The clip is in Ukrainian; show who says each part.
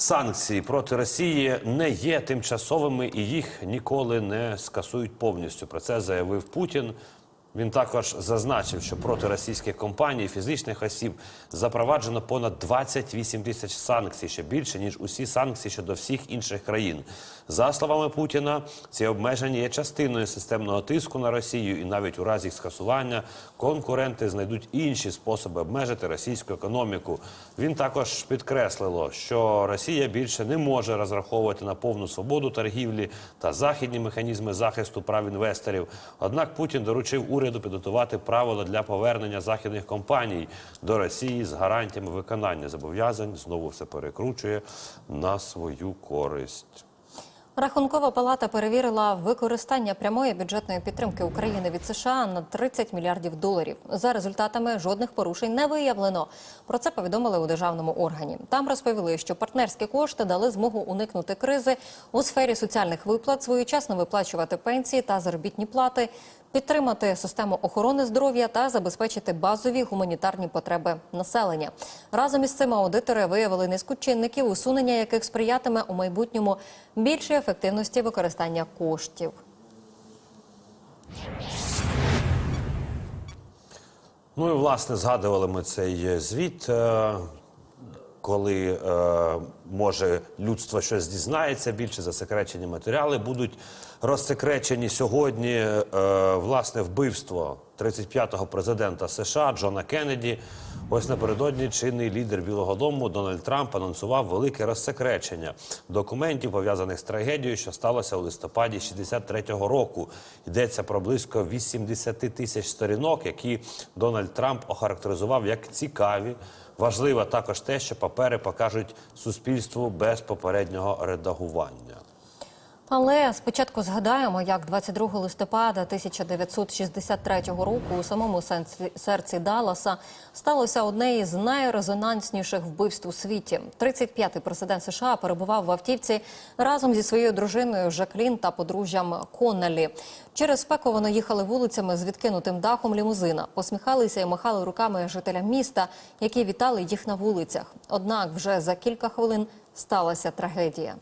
Speaker 1: Санкції проти Росії не є тимчасовими і їх ніколи не скасують повністю. Про це заявив Путін. Він також зазначив, що проти російських компаній, і фізичних осіб запроваджено понад 28 тисяч санкцій, ще більше ніж усі санкції щодо всіх інших країн. За словами Путіна, ці обмеження є частиною системного тиску на Росію, і навіть у разі їх скасування конкуренти знайдуть інші способи обмежити російську економіку. Він також підкреслило, що Росія більше не може розраховувати на повну свободу торгівлі та західні механізми захисту прав інвесторів. Однак Путін доручив уряду підготувати правила для повернення західних компаній до Росії з гарантіями виконання зобов'язань. Знову все перекручує на свою користь.
Speaker 2: Рахункова палата перевірила використання прямої бюджетної підтримки України від США на 30 мільярдів доларів. За результатами жодних порушень не виявлено. Про це повідомили у державному органі. Там розповіли, що партнерські кошти дали змогу уникнути кризи у сфері соціальних виплат, своєчасно виплачувати пенсії та заробітні плати, підтримати систему охорони здоров'я та забезпечити базові гуманітарні потреби населення. Разом із цим аудитори виявили низку чинників, усунення яких сприятиме у майбутньому більшій ефективності використання коштів.
Speaker 1: Ну і власне згадували ми цей е, звіт. Коли е, може людство щось дізнається, більше засекречені матеріали будуть розсекречені сьогодні. Е, власне, вбивство 35-го президента США Джона Кеннеді. Ось напередодні чинний лідер Білого Дому Дональд Трамп анонсував велике розсекречення документів пов'язаних з трагедією, що сталося у листопаді 63-го року. Йдеться про близько 80 тисяч сторінок, які Дональд Трамп охарактеризував як цікаві. Важливо також те, що папери покажуть суспільству без попереднього редагування.
Speaker 2: Але спочатку згадаємо, як 22 листопада 1963 року у самому серці Далласа сталося одне із найрезонансніших вбивств у світі. 35-й президент США перебував в автівці разом зі своєю дружиною Жаклін та подружжям Коннелі. Через спеку вони їхали вулицями з відкинутим дахом лімузина, посміхалися і махали руками жителям міста, які вітали їх на вулицях. Однак вже за кілька хвилин сталася трагедія.